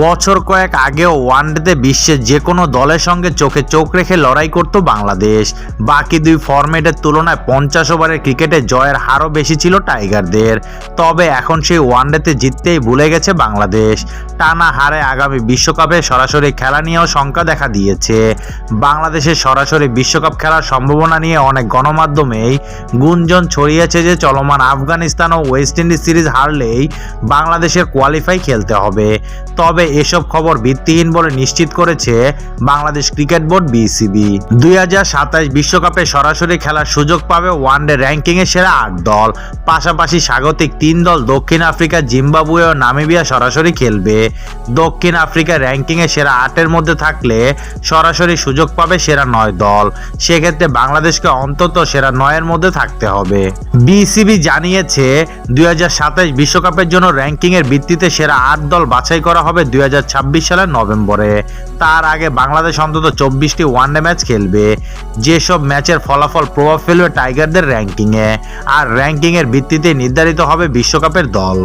বছর কয়েক আগেও ওয়ানডেতে বিশ্বের যে কোনো দলের সঙ্গে চোখে চোখ রেখে লড়াই করত বাংলাদেশ। বাকি দুই ফরম্যাটের তুলনায় পঞ্চাশ ওভারের ক্রিকেটে জয়ের হারও বেশি ছিল টাইগারদের। তবে এখন সেই ওয়ানডেতে জিততেই ভুলে গেছে বাংলাদেশ। টানা হারে আগামী বিশ্বকাপে সরাসরি খেলা নিয়েও শঙ্কা দেখা দিয়েছে। বাংলাদেশের সরাসরি বিশ্বকাপ খেলার সম্ভাবনা নিয়ে অনেক গণমাধ্যমেই গুঞ্জন ছড়িয়েছে যে চলমান আফগানিস্তান ও ওয়েস্ট ইন্ডিজ সিরিজ হারলেই বাংলাদেশের কোয়ালিফাই খেলতে হবে। তবে এসব খবর ভিত্তিহীন বলে নিশ্চিত করেছে বাংলাদেশ ক্রিকেট বোর্ড বিসিবি। দুই বিশ্বকাপে সরাসরি খেলার সুযোগ পাবে ওয়ানডে র্যাঙ্কিংয়ে সেরা আট দল। পাশাপাশি স্বাগতিক তিন দল দক্ষিণ আফ্রিকা, জিম্বাবুয়ে ও নামিবিয়া সরাসরি খেলবে। দক্ষিণ আফ্রিকা র্যাঙ্কিংয়ে সেরা আটের মধ্যে থাকলে সরাসরি সুযোগ পাবে সেরা নয় দল। সেক্ষেত্রে বাংলাদেশকে অন্তত সেরা নয়ের মধ্যে থাকতে হবে। বিসিবি জানিয়েছে, দুই বিশ্বকাপের জন্য র্যাঙ্কিংয়ের ভিত্তিতে সেরা আট দল বাছাই করা হবে দুই হাজার ছাব্বিশ সালের নভেম্বরে। তার আগে বাংলাদেশ অন্তত চব্বিশটি ওয়ানডে ম্যাচ খেলবে। যেসব ম্যাচের ফলাফল প্রভাব ফেলবে টাইগারদের র্যাঙ্কিংয়ে আর র্যাঙ্কিংয়ের ভিত্তিতে নির্ধারিত হবে বিশ্বকাপের দল।